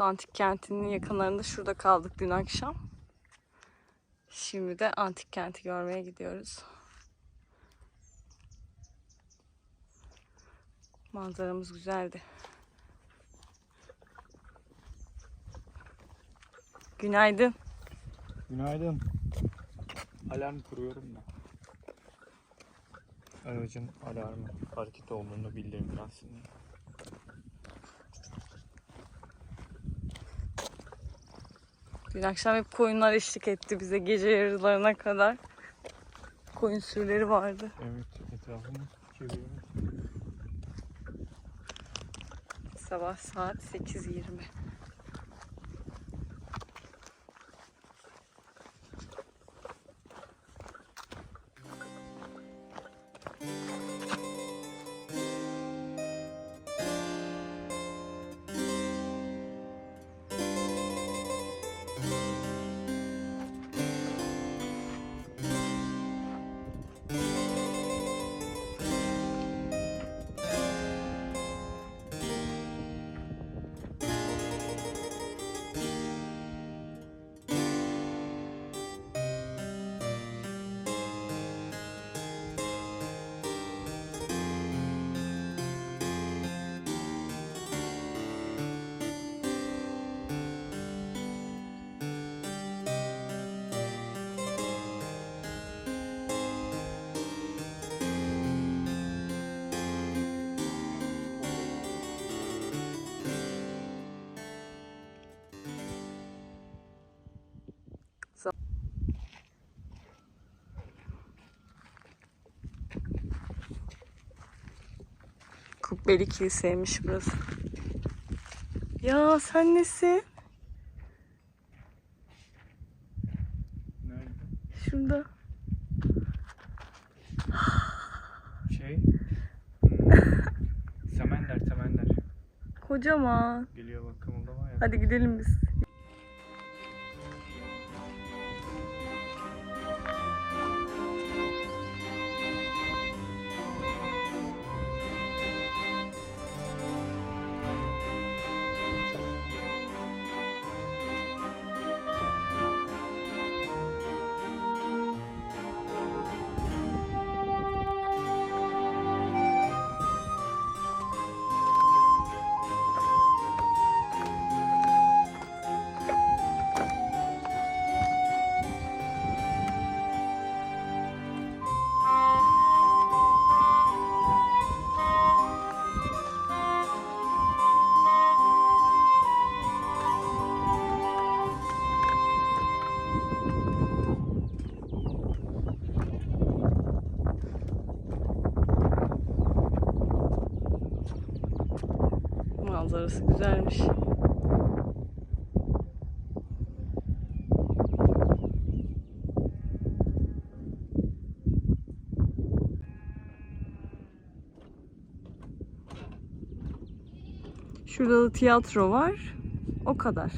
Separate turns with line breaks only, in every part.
Bursa Antik Kenti'nin yakınlarında şurada kaldık dün akşam. Şimdi de Antik Kenti görmeye gidiyoruz. Manzaramız güzeldi. Günaydın.
Günaydın. Alarm kuruyorum da. Aracın alarmı hareket olduğunu bildirim gelsin
Dün akşam hep koyunlar eşlik etti bize gece yarılarına kadar. Koyun sürüleri vardı.
Evet etrafını çeviriyorum.
Sabah saat 8.20. Kubbeli kiliseymiş burası. Ya sen nesin?
Nerede?
Şurada.
Şey. hmm, Semender, Semender.
Kocaman.
Geliyor bak kımıldama ya.
Hadi gidelim biz. Manzarası güzelmiş. Şurada da tiyatro var. O kadar.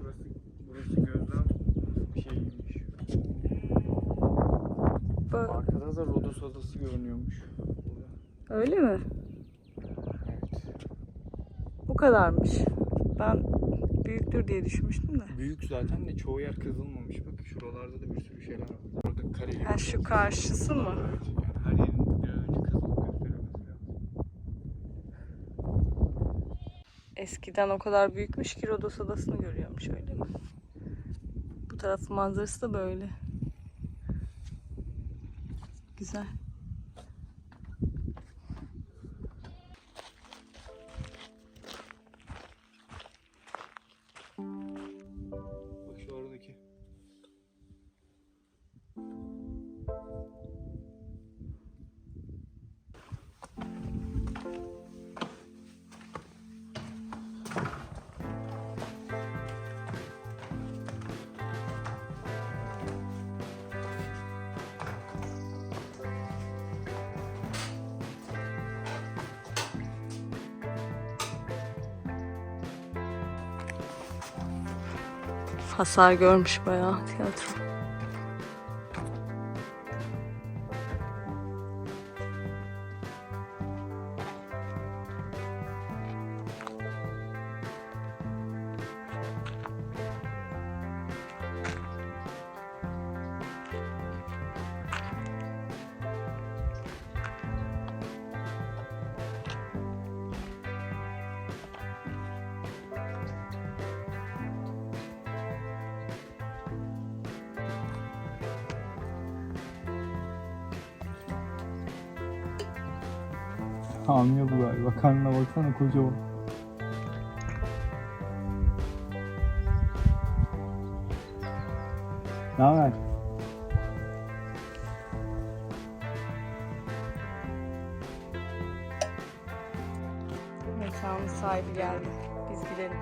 Burası, burası gözlem şeyiymiş.
Bö-
Arkada da Rodos Adası görünüyormuş.
Öyle mi? Kadarmış. Ben büyüktür diye düşünmüştüm de.
Büyük zaten de çoğu yer kazılmamış. Bak şuralarda da bir sürü şeyler var. Burada kareli.
Ha şu karşısı mı?
Evet. Yani her yerin bir an önce kazılıp gösterilmesi lazım.
Eskiden o kadar büyükmüş ki Rodos Adası'nı görüyormuş öyle mi? Bu tarafın manzarası da böyle. Güzel. Hasar görmüş bayağı tiyatro.
Hamile bu galiba. Karnına baksana kocaman. Ne haber?
Mekanın sahibi geldi. Biz gidelim.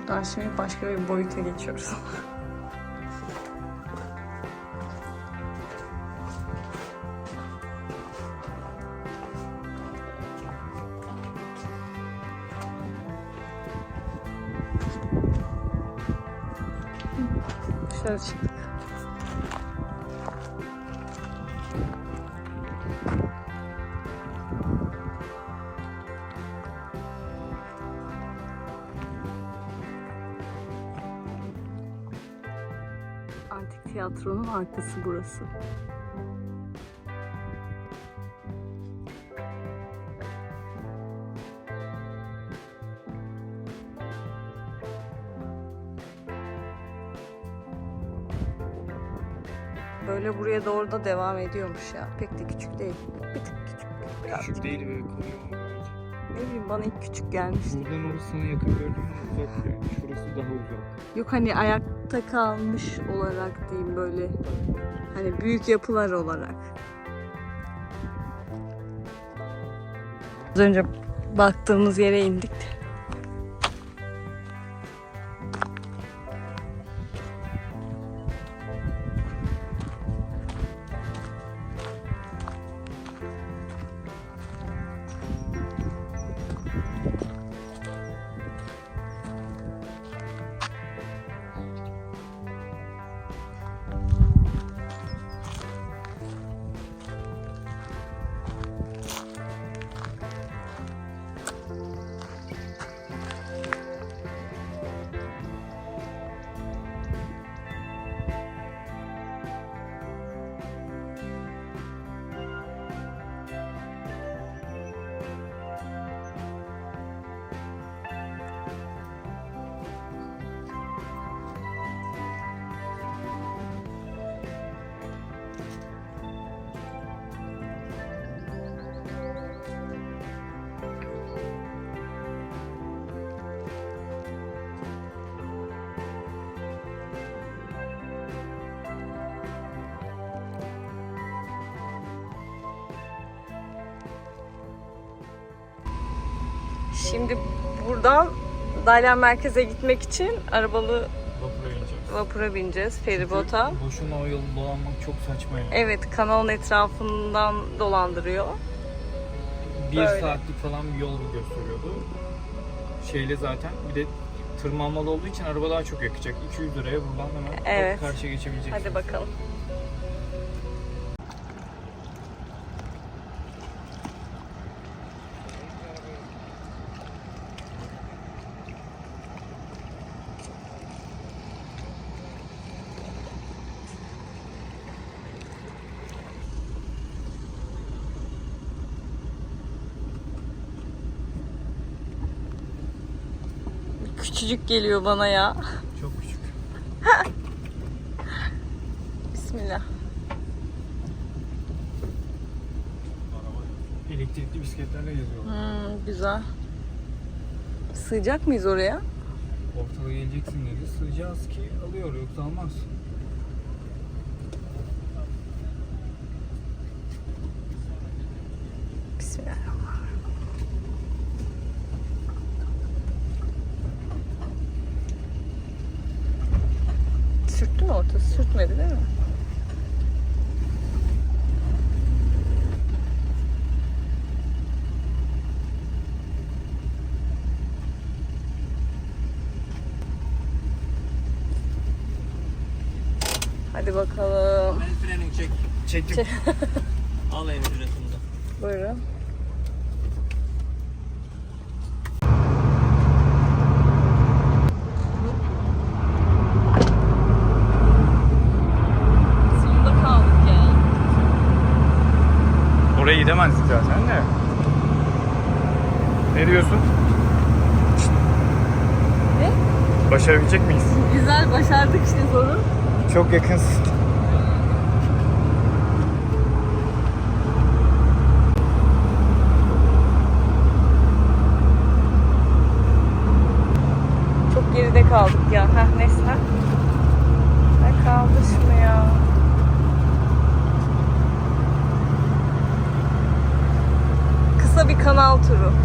Buradan şimdi başka bir boyuta geçiyoruz. Dışarı. Antik tiyatronun arkası burası. Böyle buraya doğru da devam ediyormuş ya. Pek de küçük değil. Bir tık küçük. Birazcık.
Küçük değil ve kocaman.
Ne bileyim bana ilk küçük gelmişti.
Buradan orası sana yakın ama uzak yani. Şurası daha uzak.
Yok hani ayakta kalmış olarak diyeyim böyle. Hani büyük yapılar olarak. Az önce baktığımız yere indik. Şimdi buradan Dalyan Merkez'e gitmek için arabalı
Vapura ineceğiz.
vapura bineceğiz, feribota.
Boşuna o yolu dolanmak çok saçma yani.
Evet, kanalın etrafından dolandırıyor.
bir
böyle.
saatlik falan bir yol gösteriyordu. Şeyle zaten bir de tırmanmalı olduğu için araba daha çok yakacak. 200 liraya buradan hemen
Evet.
karşıya geçebileceksin.
Hadi bakalım. Küçücük geliyor bana ya.
Çok küçük.
Bismillah.
Elektrikli bisikletlerle geziyorlar.
Hmm, güzel. Sığacak mıyız oraya?
Ortalığa geleceksin dedi. Sığacağız ki alıyor yoksa almaz.
Mü ortası? Sürtmedi değil mi? Hadi bakalım.
El freni çek.
Çektim.
Al en ücretinde.
Buyurun. Sonunda kaldık ya.
Oraya gidemezdik zaten de. Ne diyorsun?
Ne?
Başarabilecek miyiz?
Güzel başardık işte zoru.
Çok yakınsın.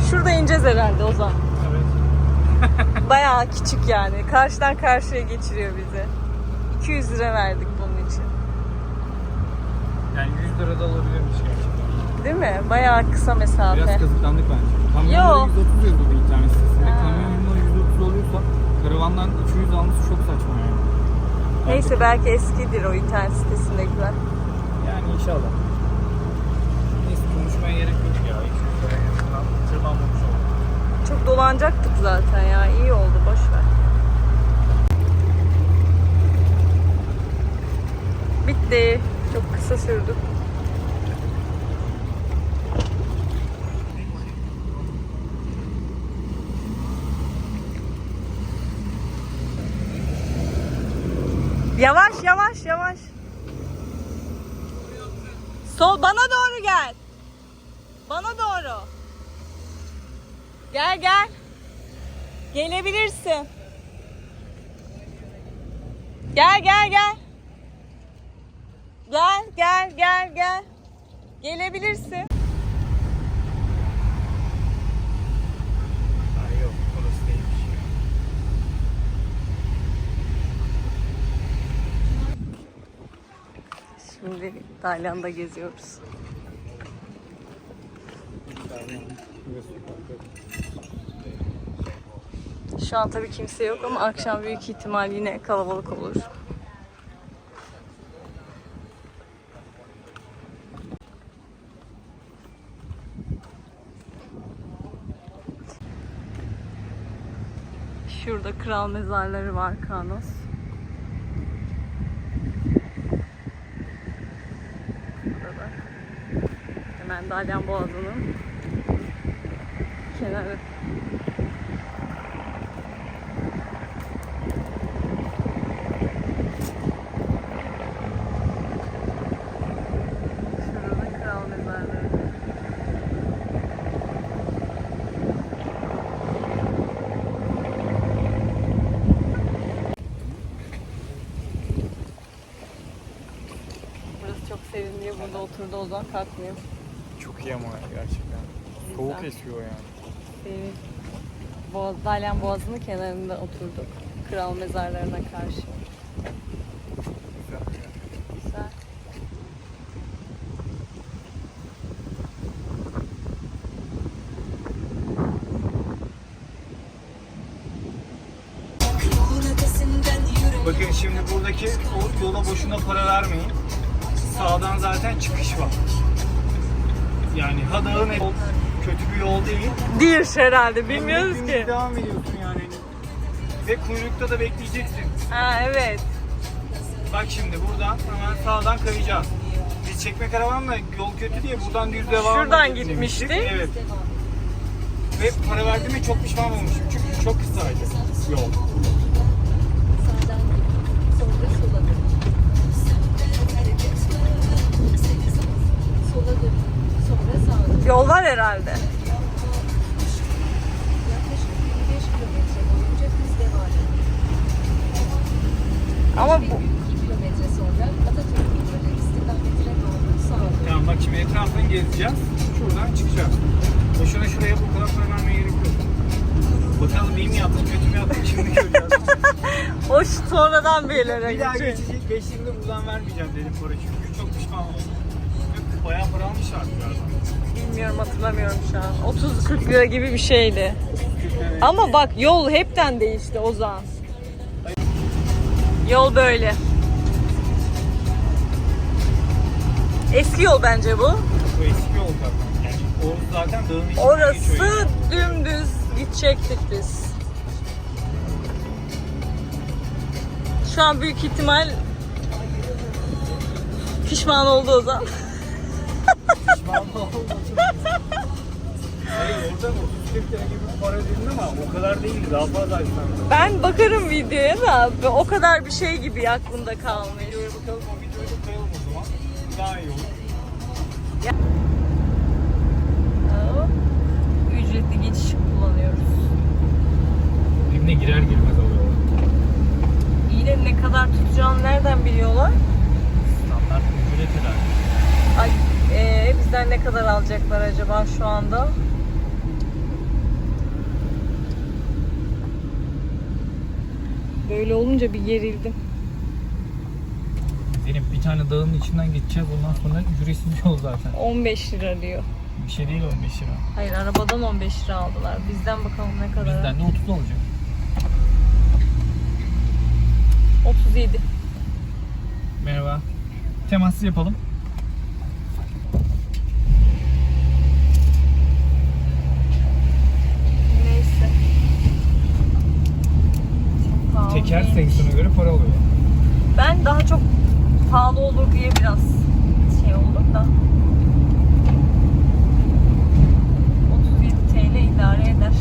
Şurada ineceğiz herhalde o zaman.
Evet.
Bayağı küçük yani. Karşıdan karşıya geçiriyor bizi. 200 lira verdik bunun için.
Yani 100 lira da olabilirmiş gerçekten.
Değil mi? Bayağı kısa mesafe.
Biraz kazıklandık bence. Kamyonda
Yo.
130 yazıyordu internet sitesinde.
Ha.
Kamyonda 130 oluyorsa karavandan 200 alması çok saçma yani.
Neyse belki eskidir o internet sitesindekiler.
Yani inşallah. Neyse konuşmaya gerek yok ya. 200 lira tırmanmamış.
Çok dolanacaktık zaten ya. İyi oldu boş ver. Bitti. Çok kısa sürdü. Yavaş yavaş yavaş. Sol bana doğru gel. Bana doğru. Gel gel. Gelebilirsin. Gel gel gel. Gel gel gel gel. Gelebilirsin.
Değilmiş.
Şimdi Tayland'da geziyoruz. Şu an tabii kimse yok ama akşam büyük ihtimal yine kalabalık olur. Şurada kral mezarları var Kanos. Burada da. Hemen Dalyan Boğazı'nın kenarı. Şurada kral mezarları. Burası çok serin diye burada oturdu o zaman kalkmıyor.
Çok iyi ama gerçekten. Soğuk esiyor yani.
Serin. Boğaz, Dalyan Boğazı'nın kenarında oturduk. Kral mezarlarına karşı.
Değil.
Herhalde bilmiyoruz ki.
Devam ediyorsun yani. Ve kuyrukta da bekleyeceksin.
Ha evet.
Bak şimdi buradan hemen sağdan kayacağız. Biz çekme karavanla yol kötü diye buradan düz devam
Şuradan
edelim
gitmiştik.
demiştik. Evet. Ve para verdiğime çok pişman olmuşum çünkü çok kısaydı yol.
Yol var herhalde.
Sağa dön.
Tamam bak şimdi etrafını gezeceğiz. Şuradan çıkacağız. Boşuna şuraya bu kadar para vermeye gerek yok. Bakalım iyi mi yaptık, kötü mü yaptık şimdi göreceğiz.
o sonradan belirlere
bir daha geçecek, geçtiğimde buradan vermeyeceğim dedim para çünkü çok pişman oldum. Bayağı para almışlardı galiba.
Bilmiyorum hatırlamıyorum şu an. 30-40 lira gibi bir şeydi. Ama bak yol hepten değişti Ozan. Yol böyle. Eski yol bence bu.
Bu eski yol zaten. Yani o zaten dağın içinden
Orası
geçiyor yani.
dümdüz gidecektik biz. Şu an büyük ihtimal pişman oldu Ozan.
Pişman oldum. Oradan 30 lira gibi para dedin ama o kadar değildi. Daha fazla aslında.
Ben bakarım videoya da o kadar bir şey gibi aklımda kalmış.
Videoya bakalım o videoyu da koyalım o zaman. Daha iyi olur.
Ücretli geçiş kullanıyoruz.
Dibine girer girmez alıyorlar.
İyi de ne kadar tutacağını nereden biliyorlar?
Standart ücret herhalde.
Ay, ee, bizden ne kadar alacaklar acaba şu anda? Böyle olunca bir gerildim.
Zeynep bir tane dağın içinden geçeceğiz ondan sonra ücretsiz yol zaten.
15 lira diyor.
Bir şey değil 15 lira.
Hayır arabadan 15 lira aldılar. Bizden bakalım ne kadar.
Bizden de 30 olacak.
37.
Merhaba. Temassız yapalım.
Neyse. Çok
Teker
değil.
göre para oluyor.
Ben daha çok pahalı olur diye biraz şey oldum da. 37 TL idare eder.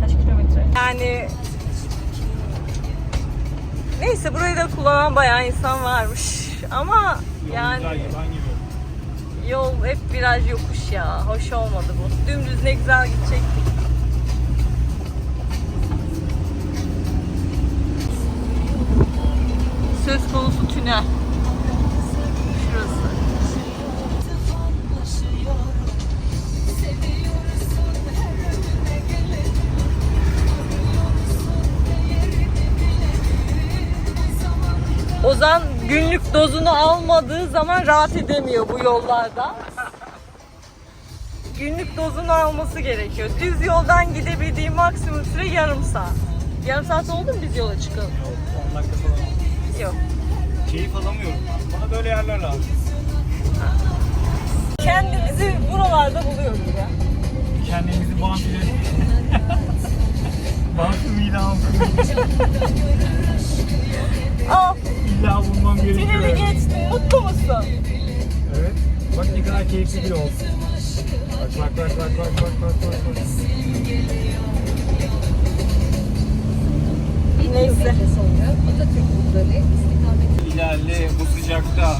Kaç kilometre? Yani neyse burayı da kullanan bayağı insan varmış. Ama yani yol hep viraj yokuş ya. Hoş olmadı bu. Dümdüz ne güzel gidecektik. Söz konusu tünel. Ozan günlük dozunu almadığı zaman rahat edemiyor bu yollarda. Günlük dozunu alması gerekiyor. Düz yoldan gidebildiği maksimum süre yarım saat. Yarım saat oldu mu biz yola çıkalım?
Yok 10 dakika falan.
Yok.
Keyif alamıyorum. Bana böyle yerler lazım.
Kendimizi buralarda buluyoruz ya.
Kendimizi bağımsız Bağımsız midem. İlla bulmam gerekiyor.
tüneli geçtin. Mutlu musun?
Evet. Bak ne kadar keyifli bir yol. Bak bak bak bak bak bak bak bak.
Neyse.
İlerle bu sıcakta.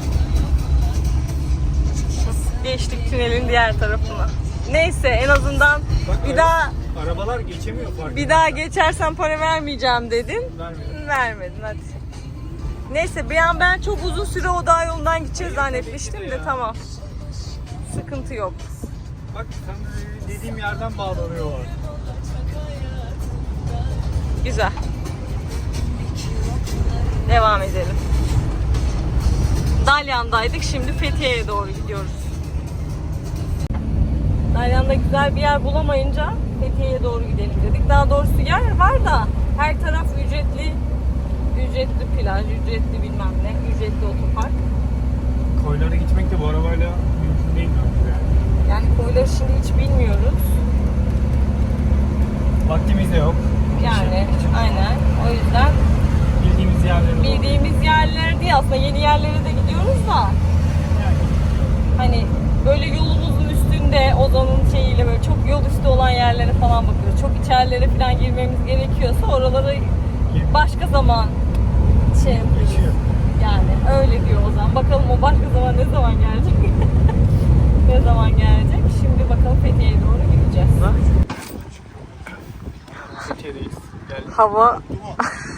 Geçtik tünelin diğer tarafına. Neyse en azından
Bak,
bir
ara-
daha
Arabalar geçemiyor fark
bir daha geçersen para vermeyeceğim dedin.
Vermedim.
Vermedin hadi. Neyse bir an ben çok uzun süre o dağ yolundan gideceğiz zannetmiştim de tamam. Sıkıntı yok.
Bak tam dediğim yerden bağlanıyorlar.
Güzel. Devam edelim. Dalyan'daydık. Şimdi Fethiye'ye doğru gidiyoruz. Dalyan'da güzel bir yer bulamayınca Fethiye'ye doğru gidelim dedik. Daha doğrusu yer var da her taraf ücretli ücretli plaj, ücretli bilmem ne, ücretli otopark.
Koylara gitmek de bu arabayla mümkün değil bence yani.
Yani koyları şimdi hiç bilmiyoruz.
Vaktimiz de yok.
Yani aynen. O yüzden
Bildiğimiz yerlere doğru.
bildiğimiz yerler değil aslında yeni yerlere de gidiyoruz da
Yani
hani böyle yolumuzun üstünde Ozan'ın şeyiyle böyle çok yol üstü olan yerlere falan bakıyoruz. Çok içerilere falan girmemiz gerekiyorsa oraları başka zaman şey yapıyoruz.
geçiyor.
Yani öyle diyor Ozan. Bakalım o başka zaman ne zaman gelecek? ne zaman gelecek? Şimdi bakalım Fethiye'ye doğru gideceğiz.
Fethiye'deyiz. Geldik.
Hava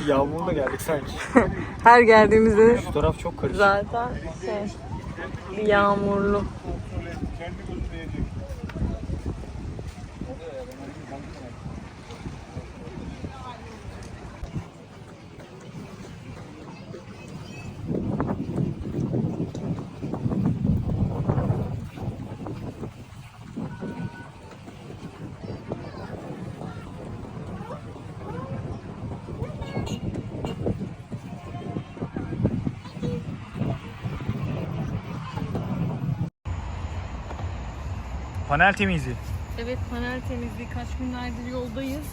Yağmurla geldik sanki.
her geldiğimizde
Şu taraf çok karışık.
zaten şey bir yağmurlu.
Panel temizliği.
Evet panel temizliği kaç günlerdir yoldayız.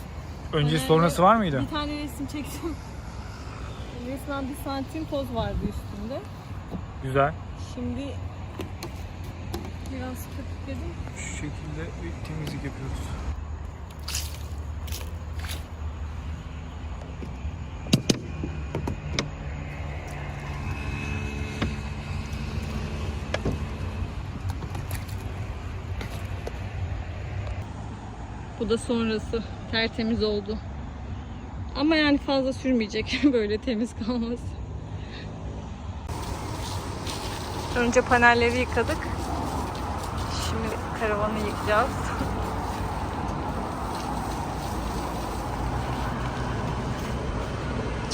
Önce
Panelde
sonrası var mıydı?
Bir tane resim çektim. Resmen bir santim toz vardı üstünde.
Güzel.
Şimdi biraz köpükledim.
Şu şekilde bir temizlik yapıyoruz.
Bu da sonrası. Tertemiz oldu. Ama yani fazla sürmeyecek böyle temiz kalması. Önce panelleri yıkadık. Şimdi karavanı yıkacağız.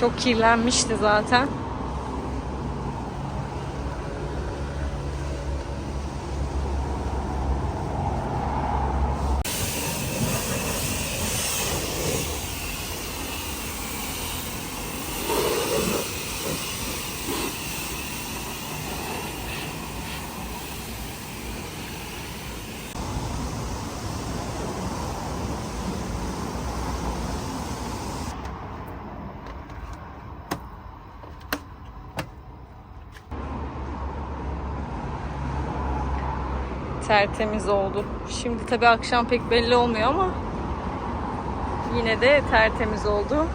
Çok kirlenmişti zaten. Tertemiz oldu. Şimdi tabii akşam pek belli olmuyor ama yine de tertemiz oldu.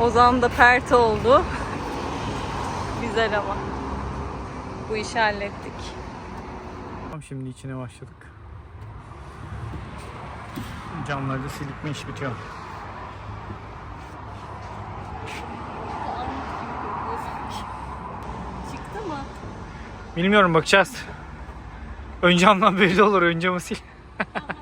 Ozan da perte oldu. Güzel ama. Bu işi hallettik.
Tamam şimdi içine başladık. Camlarda silikme iş bitiyor.
Çıktı mı?
Bilmiyorum bakacağız. Ön camdan belli olur. Ön camı sil.